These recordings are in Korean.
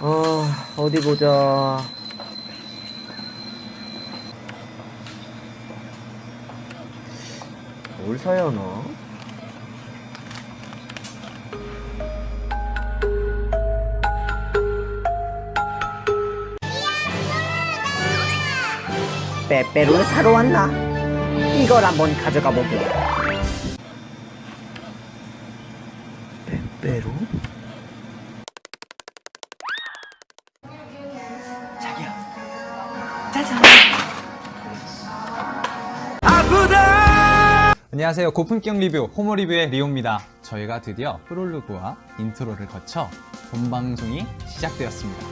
어, 어디 보자. 뭘 사야 하나? 빼빼로를 사러 왔나? 이걸 한번 가져가 보게. 빼빼로? 안녕하세요. 고품격 리뷰 호모 리뷰의 리오입니다. 저희가 드디어 프롤로그와 인트로를 거쳐 본방송이 시작되었습니다.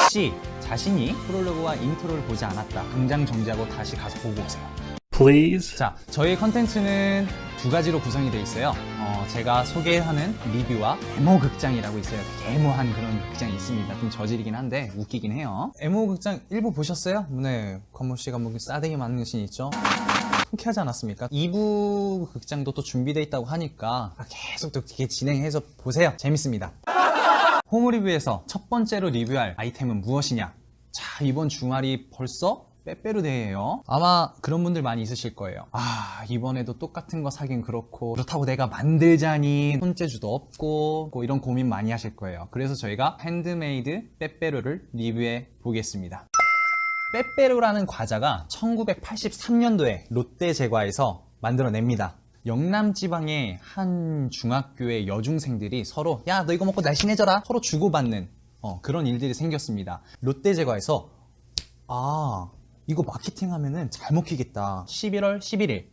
혹시 자신이 프롤로그와 인트로를 보지 않았다. 당장 정지하고 다시 가서 보고 오세요. please? 자, 저희 컨텐츠는 두 가지로 구성이 되어 있어요. 어, 제가 소개하는 리뷰와 에모 극장이라고 있어요. 되게 에모한 그런 극장이 있습니다. 좀 저질이긴 한데 웃기긴 해요. 에모 극장 일부 보셨어요? 네, 권모 씨가 뭐 싸대기 맞는 신 있죠? 통쾌하지 않았습니까? 2부 극장도 또 준비되어 있다고 하니까 계속 또 이렇게 진행해서 보세요. 재밌습니다. 홈 리뷰에서 첫 번째로 리뷰할 아이템은 무엇이냐? 자, 이번 주말이 벌써 빼빼로 데이예요. 아마 그런 분들 많이 있으실 거예요. 아, 이번에도 똑같은 거 사긴 그렇고 그렇다고 내가 만들자니 손재주도 없고 뭐 이런 고민 많이 하실 거예요. 그래서 저희가 핸드메이드 빼빼로를 리뷰해 보겠습니다. 빼빼로라는 과자가 1983년도에 롯데 제과에서 만들어냅니다. 영남 지방의 한 중학교의 여중생들이 서로 야 너 이거 먹고 날씬해져라 서로 주고받는 어, 그런 일들이 생겼습니다. 롯데 제과에서 아 이거 마케팅 하면은 잘 먹히겠다. 11월 11일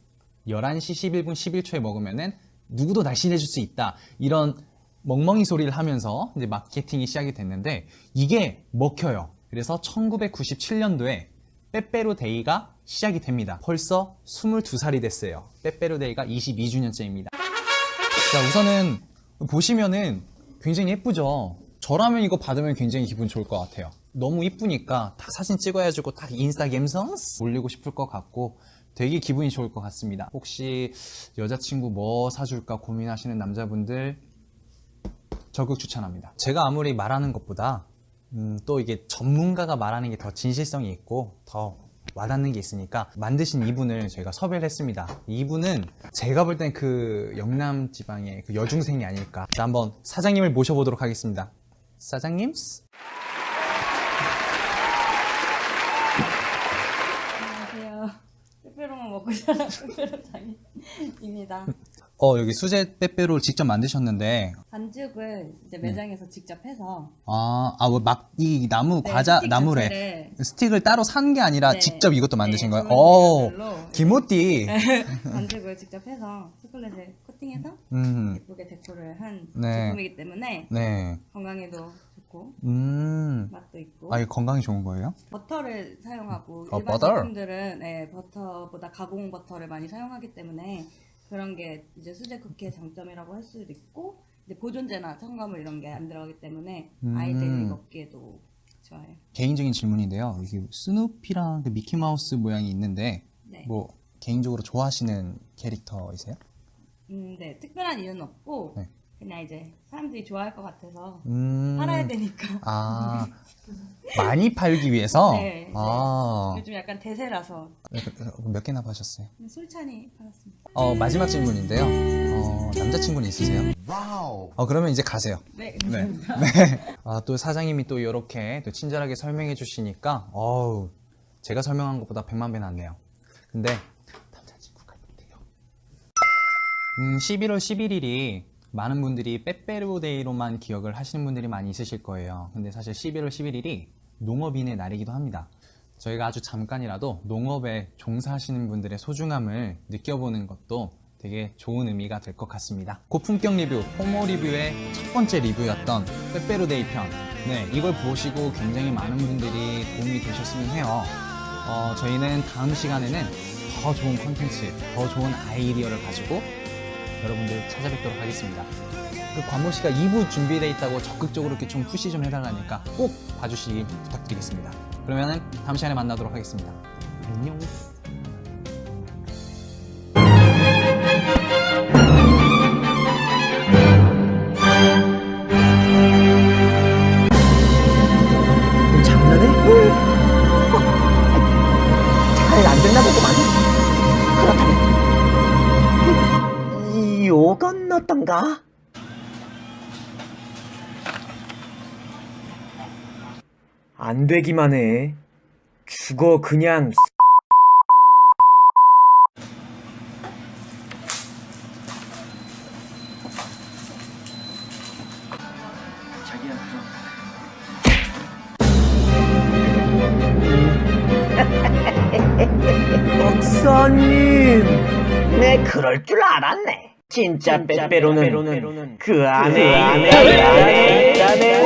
11시 11분 11초에 먹으면은 누구도 날씬해질 수 있다. 이런 멍멍이 소리를 하면서 이제 마케팅이 시작이 됐는데 이게 먹혀요. 그래서 1997년도에 빼빼로 데이가 시작이 됩니다. 벌써 22살이 됐어요. 빼빼로 데이가 22주년째입니다. 자, 우선은 보시면은 굉장히 예쁘죠? 저라면 이거 받으면 굉장히 기분 좋을 것 같아요. 너무 이쁘니까 딱 사진 찍어야지고 딱 인스타 감성 올리고 싶을 것 같고 되게 기분이 좋을 것 같습니다. 혹시 여자친구 뭐 사줄까 고민하시는 남자분들 적극 추천합니다. 제가 아무리 말하는 것보다 음, 또 이게 전문가가 말하는 게 더 진실성이 있고 더 와닿는 게 있으니까 만드신 이분을 저희가 섭외를 했습니다. 이분은 제가 볼 땐 그 영남 지방의 그 여중생이 아닐까. 자, 한번 사장님을 모셔보도록 하겠습니다. 사장님? 안녕하세요. 빼빼로만 먹고 살아 빼빼로장입니다. 어, 여기 수제 빼빼로를 직접 만드셨는데, 반죽을 이제 네. 매장에서 직접 해서 아, 아, 뭐 막, 이 나무, 네, 과자, 스틱 나무래. 자체를 스틱을 따로 산 게 아니라 네. 직접 이것도 만드신 네, 거예요? 주문 오, 재료별로 기모띠. 반죽을 직접 해서 초콜릿을 코팅해서 음, 예쁘게 데코를 한 네. 제품이기 때문에 네. 건강에도 좋고 음. 맛도 있고 아, 이거 건강에 좋은 거예요? 버터를 사용하고 어, 일반 버터? 제품들은 네, 버터보다 가공 버터를 많이 사용하기 때문에 그런 게 이제 수제 쿠키의 장점이라고 할 수도 있고 이제 보존제나 첨가물 이런 게 안 들어가기 때문에 음. 아이들이 먹기에도 좋아요. 개인적인 질문인데요. 이게 스누피랑 그 미키마우스 모양이 있는데, 네. 뭐, 개인적으로 좋아하시는 캐릭터이세요? 음, 네, 특별한 이유는 없고 네. 그냥 이제 사람들이 좋아할 것 같아서 음. 팔아야 되니까 아, 많이 팔기 위해서? 네, 네. 아, 요즘 약간 대세라서 몇 개나 파셨어요? 술찬이 팔았습니다. 어, 마지막 질문인데요. 어, 남자친구는 있으세요? 와우. 어, 그러면 이제 가세요. 네, 네. 감사합니다. 네. 아, 또 사장님이 또 이렇게 또 친절하게 설명해 주시니까, 어우, 제가 설명한 것보다 100만 배 낫네요. 근데, 남자친구가 있대요. 음, 11월 11일이 많은 분들이 빼빼로데이로만 기억을 하시는 분들이 많이 있으실 거예요. 근데 사실 11월 11일이 농업인의 날이기도 합니다. 저희가 아주 잠깐이라도 농업에 종사하시는 분들의 소중함을 느껴보는 것도 되게 좋은 의미가 될 것 같습니다. 고품격 리뷰, 호모 리뷰의 첫 번째 리뷰였던 빼빼로데이 편. 네, 이걸 보시고 굉장히 많은 분들이 도움이 되셨으면 해요. 어, 저희는 다음 시간에는 더 좋은 컨텐츠, 더 좋은 아이디어를 가지고 여러분들 찾아뵙도록 하겠습니다. 그 관모 씨가 2부 준비되어 있다고 적극적으로 이렇게 좀 푸시 좀 해달라니까 꼭 봐주시기 부탁드리겠습니다. 그러면은 다음 시간에 만나도록 하겠습니다. 안녕. 또 건넜던가? 안 되기만 해. 죽어 그냥. 박사님, 내 그럴 줄 알았네. 진짜 빼빼로는 그 안에 그 안에 있다네.